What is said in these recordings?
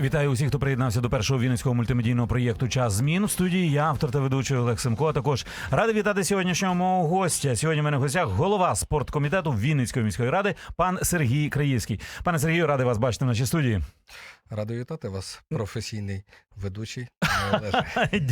Вітаю усіх, хто приєднався до першого вінницького мультимедійного проєкту Час змін в студії. Я автор та ведучий Олег Семко. А Також радий вітати сьогоднішнього мого гостя. Сьогодні в мене в гостях голова спорткомітету Вінницької міської ради, пан Сергій Краївський. Пане Сергію, радий вас бачити в нашій студії. Радий вітати вас, професійний ведучий.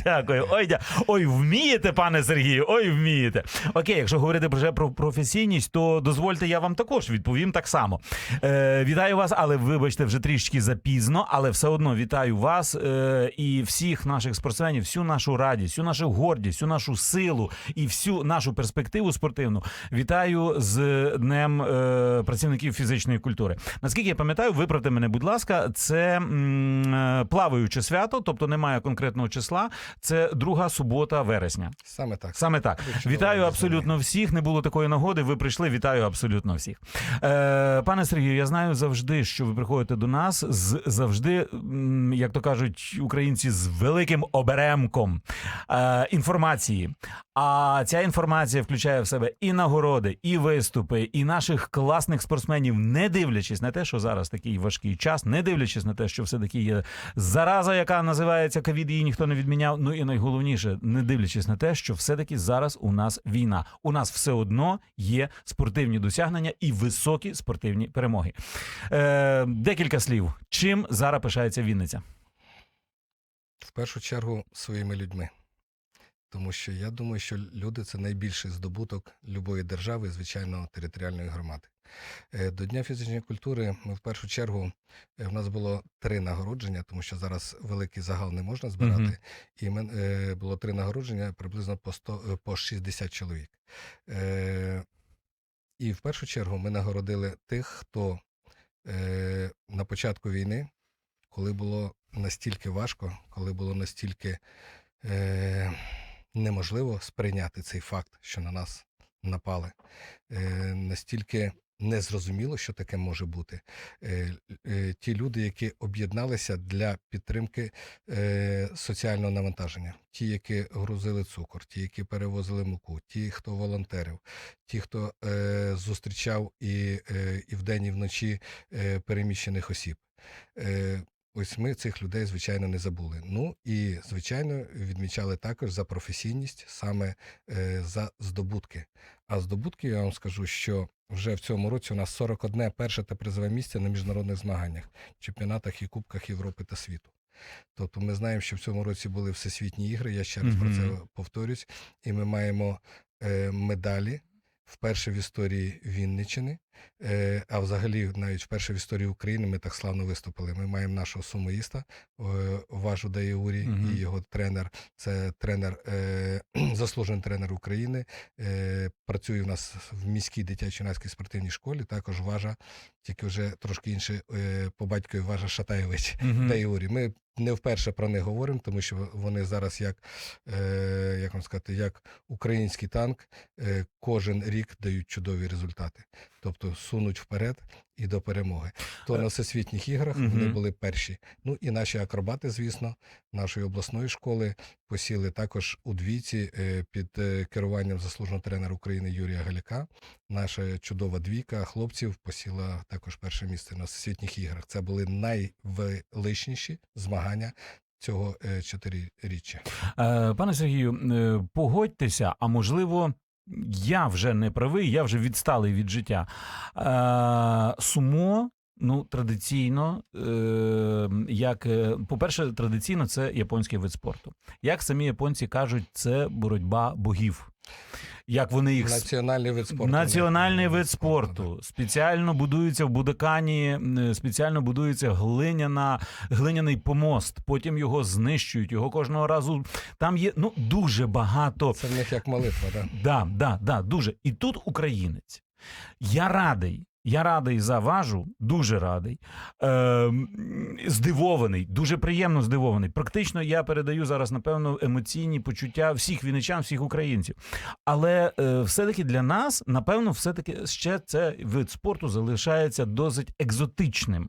Дякую. Ой, дя... Ой, вмієте, пане Сергію. Ой, вмієте. Окей, якщо говорити вже про професійність, то дозвольте, я вам також відповім так само. Е, вітаю вас, але вибачте, вже трішки запізно, але все одно вітаю вас е, і всіх наших спортсменів, всю нашу радість, всю нашу гордість, всю нашу силу і всю нашу перспективу спортивну. Вітаю з днем е, працівників фізичної культури. Наскільки я пам'ятаю, виправте мене, будь ласка, це м, е, плаваюче свято, тобто немає конкретного числа. Це друга субота вересня. Саме так. Саме так. Вітаю абсолютно всіх. Не було такої нагоди. Ви прийшли. Вітаю абсолютно всіх. Е, пане Сергію, я знаю завжди, що ви приходите до нас з завжди, як то кажуть українці, з великим оберемком е, інформації. А ця інформація включає в себе і нагороди, і виступи, і наших класних спортсменів, не дивлячись на те, що зараз такий важкий час, не дивлячись на те, що все таки є зараза, яка називається ковід, її ніхто не відміняв. Ну і найголовніше, не дивлячись на те, що все таки зараз у нас війна. У нас все одно є спортивні досягнення і високі спортивні перемоги. Е, декілька слів. Чим зараз пишається Вінниця? В першу чергу своїми людьми. Тому що я думаю, що люди це найбільший здобуток любої держави, звичайно, територіальної громади. Е, До Дня фізичної культури ми в першу чергу е, в нас було три нагородження, тому що зараз великий загал не можна збирати. Мгм. І мен- е, було три нагородження приблизно по 100, е, по 60 чоловік. Е, І в першу чергу ми нагородили тих, хто е, на початку війни, коли було настільки важко, коли було настільки е, неможливо сприйняти цей факт, що на нас напали, е, настільки незрозуміло, що таке може бути. Е, е, ті люди, які об'єдналися для підтримки соціального навантаження, ті, які грузили цукор, ті, які перевозили муку, ті, хто волонтерив, ті, хто зустрічав і, і вдень, і вночі переміщених осіб. Ось ми цих людей, звичайно, не забули. Ну і, звичайно, відмічали також за професійність, саме е, за здобутки. А здобутки, я вам скажу, що вже в цьому році у нас 41 перше та призове місце на міжнародних змаганнях, чемпіонатах і кубках Європи та світу. Тобто ми знаємо, що в цьому році були всесвітні ігри, я ще раз про це повторюсь, і ми маємо е, медалі вперше в історії Вінниччини, е, а взагалі навіть вперше в історії України ми так славно виступили. Ми маємо нашого сумоїста е, Важу Даєурі Мгм. і його тренер. Це тренер, е, заслужений тренер України. Е, працює у нас в міській дитячо-юнацькій спортивній школі. Також Важа, тільки вже трошки інше е, по батькові Важа Шатаєвич. Мгм. Даєурі. Ми не вперше про них говоримо, тому що вони зараз як, е, як вам сказати, як український танк, е, кожен рік дають чудові результати. Тобто сунуть вперед і до перемоги. То на всесвітніх іграх вони були перші. Ну і наші акробати, звісно, нашої обласної школи посіли також у двійці е, під е, керуванням заслуженого тренера України Юрія Галяка. Наша чудова двійка хлопців посіла також перше місце на всесвітніх іграх. Це були найвеличніші змагання цього е, чотириріччя. Е, Пане Сергію, е, погодьтеся, а можливо. Я вже не правий, я вже відсталий від життя. Е, сумо, ну, традиційно, е, як, е, по-перше, традиційно це японський вид спорту. Як самі японці кажуть, це боротьба богів. Як вони їх Національний вид спорту. Національний вид спорту. Спеціально будується в Будакані, спеціально будується глиняна, глиняний помост. Потім його знищують. Його кожного разу там є ну дуже багато. Це в них як молитва, так? Да, да, да, дуже. І тут українець. Я радий. Я радий за важу, дуже радий, е, здивований, дуже приємно здивований. Практично я передаю зараз, напевно, емоційні почуття всіх вінничан, всіх українців. Але е, все-таки для нас, напевно, все-таки ще це вид спорту залишається досить екзотичним.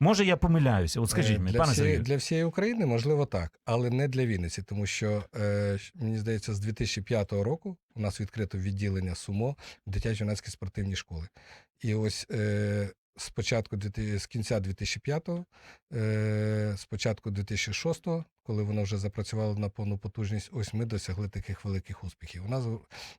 Може, я помиляюся. От скажіть Е, мені, для пане всієї, Сергію. для всієї України, можливо, так, але не для Вінниці, тому що е, мені здається, з 2005 року у нас відкрито відділення СУМО в дитячо-юнацькій спортивній школи. І ось е, з початку з кінця 2005-го, е, з початку 2006-го, коли воно вже запрацювало на повну потужність, ось ми досягли таких великих успіхів. У нас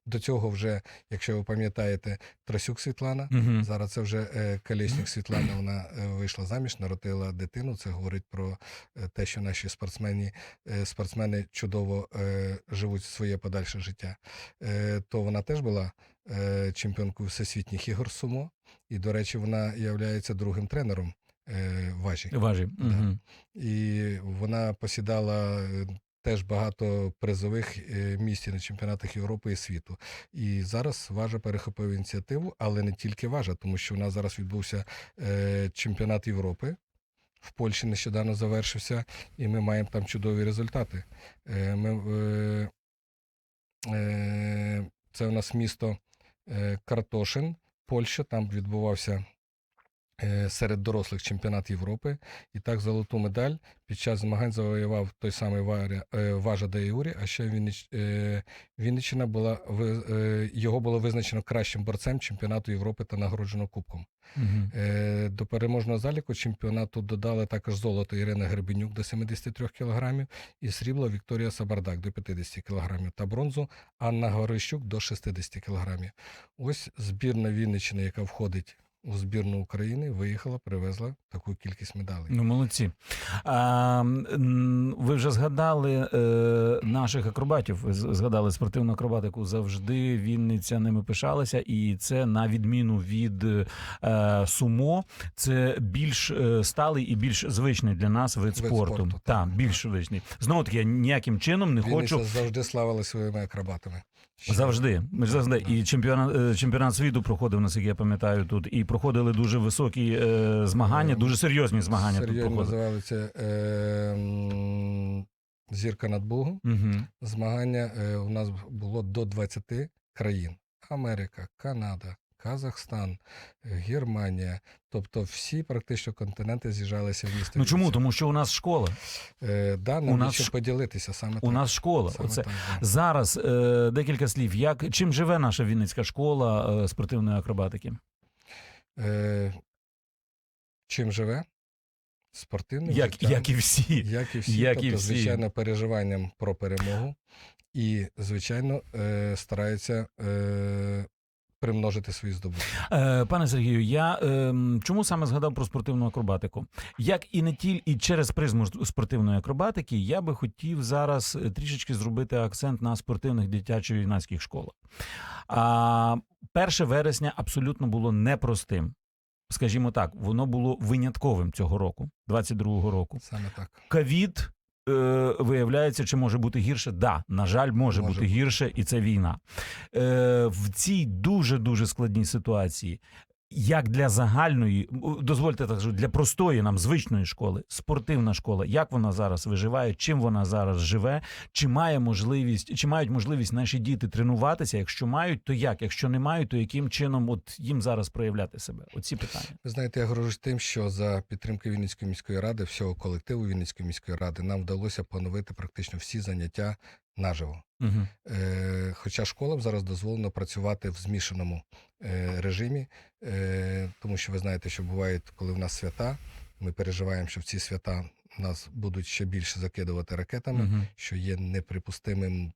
до цього вже, якщо ви пам'ятаєте, Трасюк Світлана. Мгм. Зараз це вже е, Колєснік Світлана. Вона е, вийшла заміж, народила дитину. Це говорить про е, те, що наші спортсмени, е, спортсмени чудово е, живуть своє подальше життя. Е, то вона теж була е, чемпіонкою всесвітніх ігор сумо. І, до речі, вона є другим тренером е, важі. Важі. Мгм. І вона посідала е, теж багато призових місць на чемпіонатах Європи і світу. І зараз Важа перехопив ініціативу, але не тільки Важа, тому що у нас зараз відбувся чемпіонат Європи. В Польщі нещодавно завершився, і ми маємо там чудові результати. Ми, е, е, це у нас місто Картошин, Польща. Там відбувався е, серед дорослих чемпіонат Європи. І так золоту медаль під час змагань завоював той самий Варя, е, Важа Деюрі, а ще Віннич, е, Вінниччина була е, його було визначено кращим борцем чемпіонату Європи та нагороджено кубком. Е, До переможного заліку чемпіонату додали також золото Ірина Гребенюк до 73 кг і срібло Вікторія Сабардак до 50 кг та бронзу Анна Горищук до 60 кг. Ось збірна Вінниччини, яка входить у збірну України, виїхала, привезла таку кількість медалей. Ну, молодці. А, ви вже згадали е, наших акробатів, ви згадали спортивну акробатику. Завжди Вінниця ними пишалася, і це на відміну від е, сумо, це більш е, сталий і більш звичний для нас вид, Вид спорту. спорту, Так, так, більш звичний. Знову таки, я ніяким чином не Вінниця хочу. завжди славила своїми акробатами. Завжди, ми ж завжди. І чемпіонат, е, чемпіонат світу проходив, наскільки я пам'ятаю, тут. І проходили дуже високі е, змагання, Е, дуже серйозні змагання тут проходили. називалися е, Зірка над Богом. Угу. Змагання е, у нас було до 20 країн: Америка, Канада, Казахстан, е, Германія. Тобто всі практично континенти з'їжджалися в місто. Ну чому? Тому що у нас школа. Е, да, у нас ш- поділитися саме У так. нас школа. Саме Оце так, да. зараз е, декілька слів. Як чим живе наша Вінницька школа е, спортивної акробатики? Е, чим живе? Спортивним Як, життям. як і всі. Як і всі, Як тобто, і всі. звичайно, переживанням про перемогу. І, звичайно, е, стараються е, примножити свої здобутки. Е, пане Сергію, я е, чому саме згадав про спортивну акробатику? Як і не тільки і через призму спортивної акробатики, я би хотів зараз е, трішечки зробити акцент на спортивних дитячо-юнацьких школах. А 1 вересня абсолютно було непростим. Скажімо так, воно було винятковим цього року, 22-го року. Саме так. Ковід е, виявляється, чи може бути гірше? Да, на жаль, може, Може бути гірше, і це війна. Е, в цій дуже дуже складній ситуації. Як для загальної, дозвольте так, для простої нам звичної школи, спортивна школа, як вона зараз виживає, чим вона зараз живе, чи має можливість, чи мають можливість наші діти тренуватися? Якщо мають, то як? Якщо не мають, то яким чином от їм зараз проявляти себе? Оці питання. Ви знаєте, я горжусь тим, що за підтримки Вінницької міської ради, всього колективу Вінницької міської ради, нам вдалося поновити практично всі заняття наживо. Угу. Е, хоча школам зараз дозволено працювати в змішаному режимі, е, тому що ви знаєте, що буває, коли в нас свята, ми переживаємо, що в ці свята нас будуть ще більше закидувати ракетами, Угу. що є неприпустимим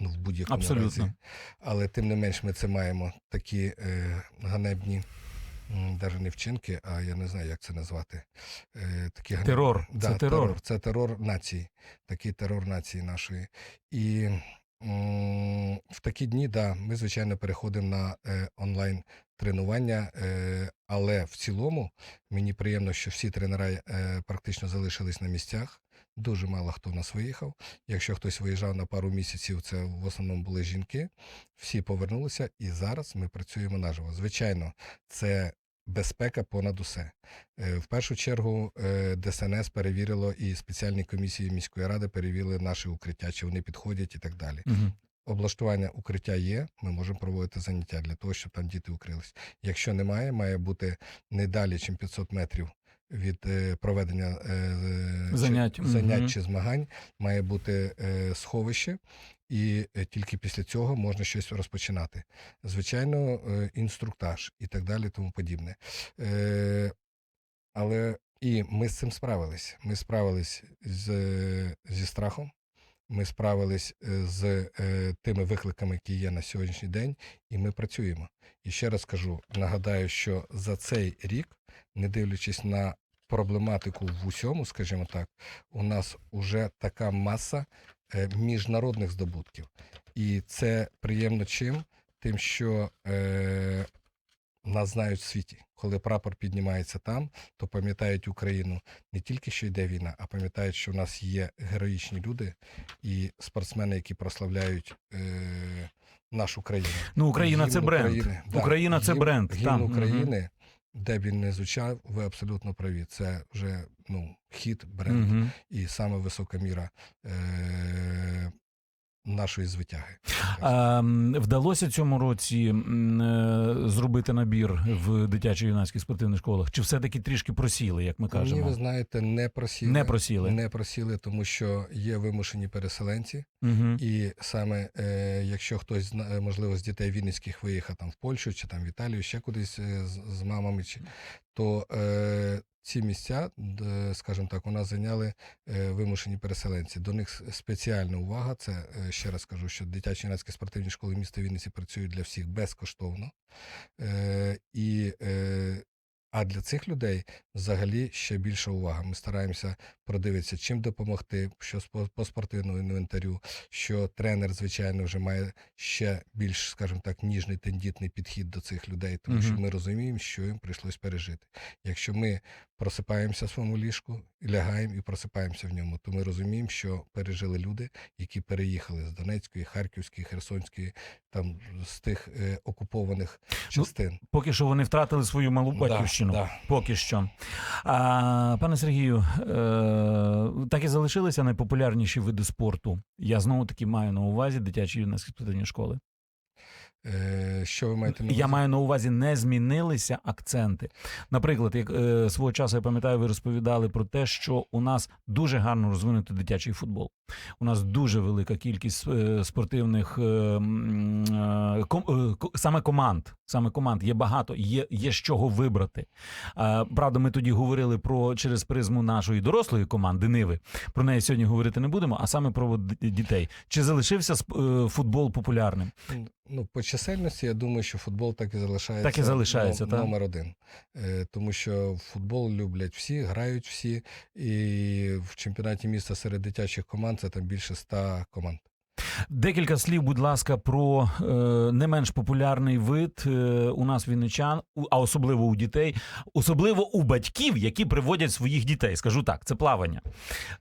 ну, в будь-якому Абсолютно. разі. Але тим не менш ми це маємо такі е, ганебні. Навіть не вчинки, а я не знаю, як це назвати. Е, такі Терор. Да, Це терор. Це терор нації, такий терор нації нашої. І в такі дні, да, ми, звичайно, переходимо на е, онлайн тренування, е, але в цілому мені приємно, що всі тренера е, практично залишились на місцях. Дуже мало хто нас виїхав. Якщо хтось виїжджав на пару місяців, це в основному були жінки. Всі повернулися, і зараз ми працюємо наживо. Звичайно, це безпека понад усе. Е, В першу чергу е, ДСНС перевірило і спеціальні комісії міської ради перевірили наші укриття, чи вони підходять і так далі. Угу. Облаштування укриття є, ми можемо проводити заняття для того, щоб там діти укрились. Якщо немає, має бути не далі, ніж 500 метрів від е, проведення е, чи- Занять. занять Мгм. чи змагань має бути е, сховище, і тільки після цього можна щось розпочинати. Звичайно, інструктаж і так далі, тому подібне. Але і ми з цим справились. Ми справились з, зі страхом. Ми справились з е, тими викликами, які є на сьогоднішній день, і ми працюємо. І ще раз кажу: нагадаю, що за цей рік, не дивлячись на проблематику в усьому, скажімо так, у нас вже така маса е, міжнародних здобутків. І це приємно чим? Тим, що е, нас знають в світі. Коли прапор піднімається там, то пам'ятають Україну не тільки що йде війна, а пам'ятають, що в нас є героїчні люди і спортсмени, які прославляють е, нашу країну. Ну, Україна це бренд. України, да, Україна це гімн- бренд. Гімн там. України, де б він не звучав, ви абсолютно праві. Це вже ну, хід, бренд угу. і саме висока міра е, нашої звитяги. А, вдалося цьому році е, зробити набір в дитячо-юнацьких спортивних школах? Чи все-таки трішки просіли, як ми Ні, ви знаєте, не просіли. Не просіли. Не просіли, тому що є вимушені переселенці, Угу. і саме е, якщо хтось е, можливо з дітей вінницьких виїхав там в Польщу чи там в Італію, ще кудись е, з, з мамами, чи то е, ці місця, скажімо так, у нас зайняли е, вимушені переселенці. До них спеціальна увага. Це е, ще раз кажу, що дитячі юнацькі спортивні школи міста Вінниці працюють для всіх безкоштовно. Е, і е, а для цих людей взагалі ще більша увага. Ми стараємося продивитися, чим допомогти, що по- по спортивному інвентарю, що тренер, звичайно, вже має ще більш, скажімо так, ніжний тендітний підхід до цих людей, тому що ми розуміємо, що їм прийшлось пережити. Якщо ми просипаємося в своєму ліжку, і лягаємо і просипаємося в ньому, то ми розуміємо, що пережили люди, які переїхали з Донецької, Харківської, Херсонської, там з тих е, окупованих частин. Поки що вони втратили свою малу батьківщину. Да, да. Поки що. А, пане Сергію, е, так і залишилися найпопулярніші види спорту. Я знову таки маю на увазі дитячі юнацькі спортивні школи. Е, що ви маєте на увазі? Я маю на увазі, не змінилися акценти. Наприклад, як е, свого часу я пам'ятаю, ви розповідали про те, що у нас дуже гарно розвинутий дитячий футбол. У нас дуже велика кількість е, спортивних е, е, ком, е, саме команд. Саме команд є багато, є, є з чого вибрати. Е, правда, ми тоді говорили про через призму нашої дорослої команди Ниви. Про неї сьогодні говорити не будемо, а саме про дітей. Чи залишився е, футбол популярним? Ну, по чисельності, я думаю, що футбол так і залишається, Так і залишається, ном- так? номер один. Е, тому що футбол люблять всі, грають всі, і в чемпіонаті міста серед дитячих команд це там більше ста команд. Декілька слів, будь ласка, про е, не менш популярний вид е, у нас вінничан, а особливо у дітей, особливо у батьків, які приводять своїх дітей. Скажу так, це плавання.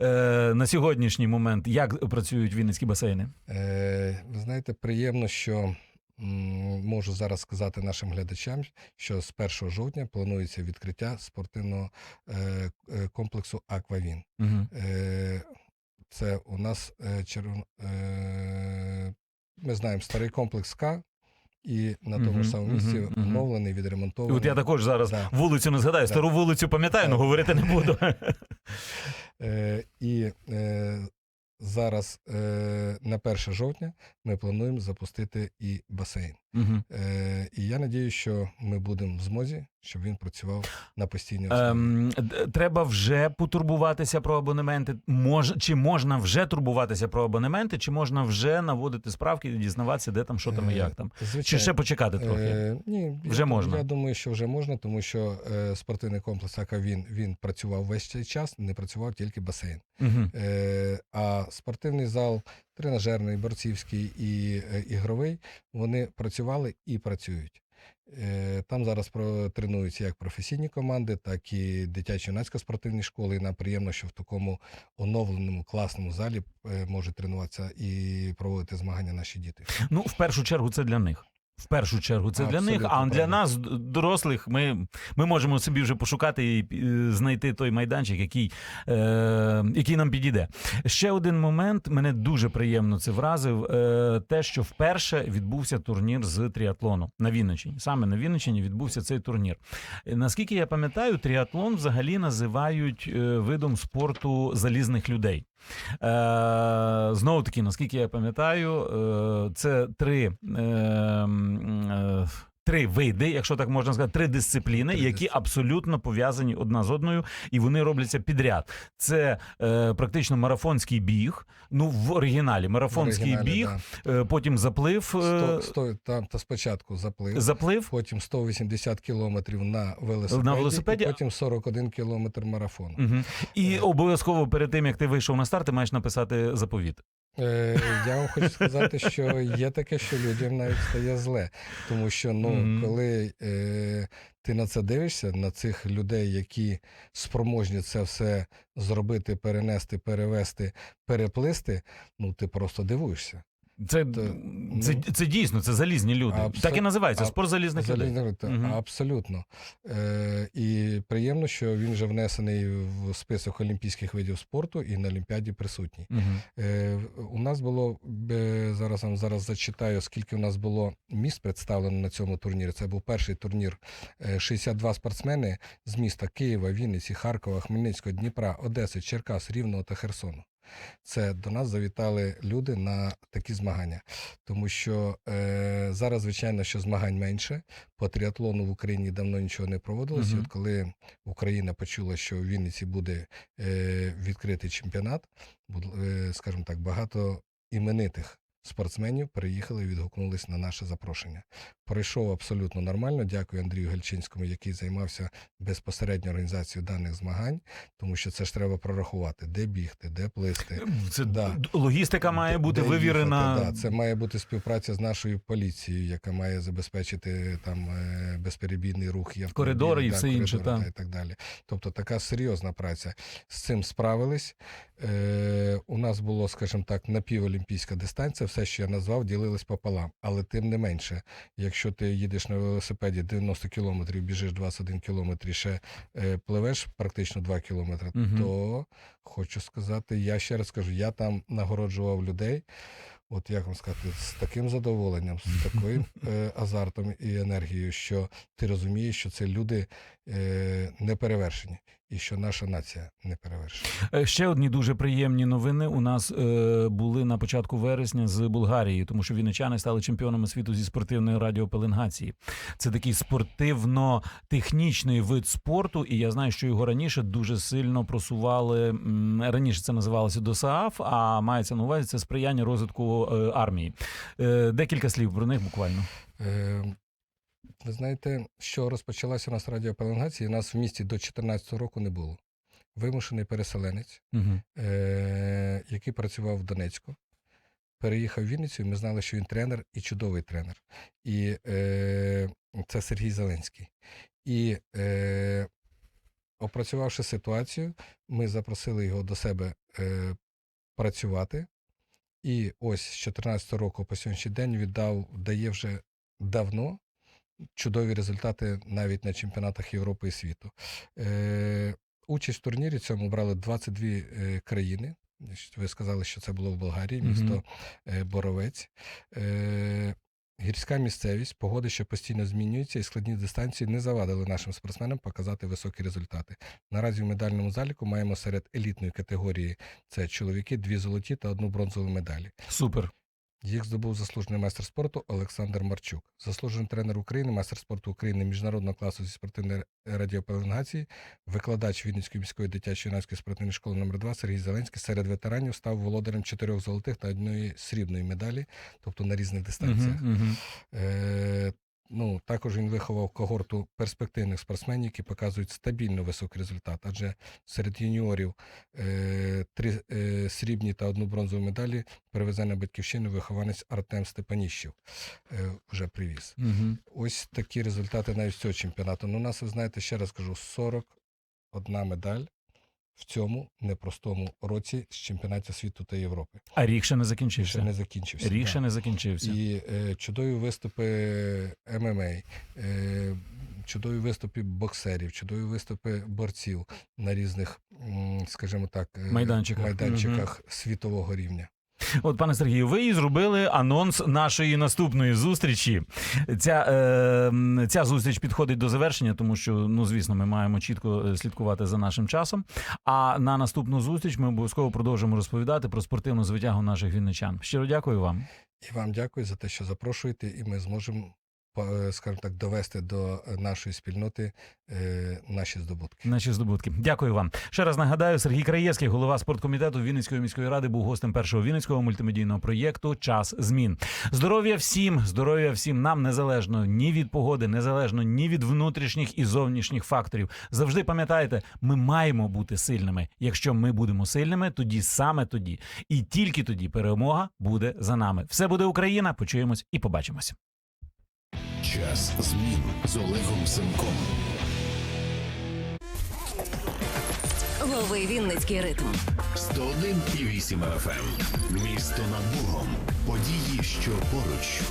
Е, на сьогоднішній момент як працюють вінницькі басейни? Е, ви знаєте, приємно, що можу зараз сказати нашим глядачам, що з 1 жовтня планується відкриття спортивного е, е, комплексу Аквавін. Угу. Це у нас червон... ми знаємо старий комплекс К, і на тому Мгм, ж самому місці мгм. оновлений, відремонтований. От я також зараз Да. вулицю не згадаю, Да. стару вулицю пам'ятаю, але говорити не буду. І зараз е, на 1 жовтня ми плануємо запустити і басейн. Мгм. Е, і я надію, що ми будемо в змозі, щоб він працював на постійній основі. Ем, треба вже потурбуватися про абонементи. Мож, чи можна вже турбуватися про абонементи, чи можна вже наводити справки і дізнаватися, де там, що там і Е, як там? Чи ще почекати трохи? Е, ні, Вже я, можна? Я думаю, що вже можна, тому що е, спортивний комплекс АК він, він працював весь цей час, не працював тільки басейн. Угу. Е, а спортивний зал, тренажерний, борцівський і е, ігровий, вони працювали і працюють. Е, Там зараз про- тренуються як професійні команди, так і дитячі юнацька спортивні школи. І нам приємно, що в такому оновленому класному залі е, можуть тренуватися і проводити змагання наші діти. Ну, в першу чергу, це для них. В першу чергу це для них, а для нас, дорослих, ми, ми можемо собі вже пошукати і знайти той майданчик, який, е, який нам підійде. Ще один момент, мене дуже приємно це вразив. Е, те, що вперше відбувся турнір з тріатлону на Вінниччині. Саме на Вінниччині відбувся цей турнір. Е, Наскільки я пам'ятаю, тріатлон взагалі називають е, видом спорту залізних людей. Е, знову таки, наскільки я пам'ятаю, е, це три. Три види, якщо так можна сказати, три дисципліни, Три які абсолютно пов'язані одна з одною, і вони робляться підряд. Це е, практично марафонський біг. Ну в оригіналі марафонський Оригіналі, біг, да. е, потім заплив, е, Сто, сто, там та спочатку заплив, заплив, потім 180 кілометрів на велосипеді, На велосипеді, і потім 41 кілометр марафону. Угу. І Е. обов'язково перед тим як ти вийшов на старт, ти маєш написати заповіт. Е, я вам хочу сказати, що є таке, що людям навіть стає зле. Тому що ну, Мгм. коли е, ти на це дивишся, на цих людей, які спроможні це все зробити, перенести, перевести, переплисти, ну ти просто дивуєшся. Це, це, ну, це дійсно це залізні люди. абсо- так і називається спорт залізних людей. Залізно, та, Абсолютно. Е, і приємно, що він вже внесений в список олімпійських видів спорту і на Олімпіаді присутній. Мгм. Е, у нас було е, зараз вам зараз зачитаю, скільки у нас було міст представлено на цьому турнірі. Це був перший турнір. Е, 62 спортсмени з міста Києва, Вінниці, Харкова, Хмельницького, Дніпра, Одеси, Черкас, Рівного та Херсону. Це до нас завітали люди на такі змагання, тому що е, зараз, звичайно, що змагань менше. По тріатлону в Україні давно нічого не проводилось. І от коли Україна почула, що в Вінниці буде е, відкритий чемпіонат, е, скажімо так, багато іменитих спортсменів приїхали і відгукнулись на наше запрошення. Пройшов абсолютно нормально. Дякую Андрію Гальчинському, який займався безпосередньо організацією даних змагань, тому що це ж треба прорахувати, де бігти, де плисти. Це Да. логістика має Де- бути де вивірена. їхати, да. Це має бути співпраця з нашою поліцією, яка має забезпечити там е, безперебійний рух і Коридори і да, все інше, та. і так далі. Тобто така серйозна праця. З цим справились. Е, у нас було, скажімо так, напіволімпійська дистанція. Все, що я назвав, ділилось пополам. Але тим не менше, якщо ти їдеш на велосипеді 90 кілометрів, біжиш 21 кілометр і ще е, пливеш практично 2 кілометри, Мгм. то хочу сказати, я ще раз кажу, я там нагороджував людей. От як вам сказати, з таким задоволенням, з таким е, азартом і енергією, що ти розумієш, що це люди е, не перевершені, і що наша нація не перевершена. Е, Ще одні дуже приємні новини у нас е, були на початку вересня з Болгарії, тому що вінничани стали чемпіонами світу зі спортивної радіопеленгації. Це такий спортивно-технічний вид спорту, і я знаю, що його раніше дуже сильно просували. Раніше це називалося ДОСААФ, а мається на увазі це сприяння розвитку е, армії. Е, декілька слів про них буквально. Ви знаєте, що розпочалася у нас радіопеленгація, нас в місті до 2014 року не було. Вимушений переселенець, Угу. е, який працював в Донецьку. Переїхав в Вінницю, і ми знали, що він тренер і чудовий тренер. І е, це Сергій Зеленський. І е, опрацювавши ситуацію, ми запросили його до себе е, працювати. І ось з 2014 року по сьогоднішній день віддав, дає вже давно чудові результати навіть на чемпіонатах Європи і світу. Е, участь в турнірі цьому брали 22 е, країни. Ви сказали, що це було в Болгарії, місто е, Боровець. Е, гірська місцевість, погоди, що постійно змінюються, і складні дистанції не завадили нашим спортсменам показати високі результати. Наразі в медальному заліку маємо серед елітної категорії це чоловіки, дві золоті та одну бронзову медалі. Супер. Їх здобув заслужений майстер спорту Олександр Марчук, заслужений тренер України, майстер спорту України міжнародного класу зі спортивної радіопеленгації, викладач Вінницької міської дитячої юнацької спортивної школи номер 2 Сергій Зеленський серед ветеранів став володарем чотирьох золотих та одної срібної медалі, тобто на різних дистанціях. Угу, угу. Е, ну, також він виховав когорту перспективних спортсменів, які показують стабільно високий результат. Адже серед юніорів е, три е, срібні та одну бронзову медалі привезе на батьківщину вихованець Артем Степаніщев. Е, вже привіз. Угу. Ось такі результати навіть з цього чемпіонату. Ну, у нас, ви знаєте, ще раз кажу, 41 медаль. В цьому непростому році з чемпіонату світу та Європи. А рік ще не Ще закінчився. не закінчився. Рік ще не закінчився. І е, чудові виступи ММА, е, чудові виступи боксерів, чудові виступи борців на різних, м, скажімо так, е, Майданчиках. майданчиках світового рівня. От, пане Сергію, ви зробили анонс нашої наступної зустрічі. Ця, е, ця зустріч підходить до завершення, тому що, ну звісно, ми маємо чітко е, слідкувати за нашим часом. А на наступну зустріч ми обов'язково продовжимо розповідати про спортивну звитягу наших вінничан. Щиро дякую вам. І вам дякую за те, що запрошуєте, і ми зможемо, скажімо так, довести до е, нашої спільноти е, наші здобутки. Наші здобутки. Дякую вам. Ще раз нагадаю, Сергій Краєвський, голова спорткомітету Вінницької міської ради, був гостем першого вінницького мультимедійного проєкту Час змін. Здоров'я всім, здоров'я всім нам незалежно ні від погоди, незалежно ні від внутрішніх і зовнішніх факторів. Завжди пам'ятайте, ми маємо бути сильними. Якщо ми будемо сильними, тоді саме тоді і тільки тоді перемога буде за нами. Все буде Україна. Почуємось і побачимось. Час змін з Олегом Семком. Лови Вінницький ритм. 101,8 FM. Місто над Богом. Події, що поруч.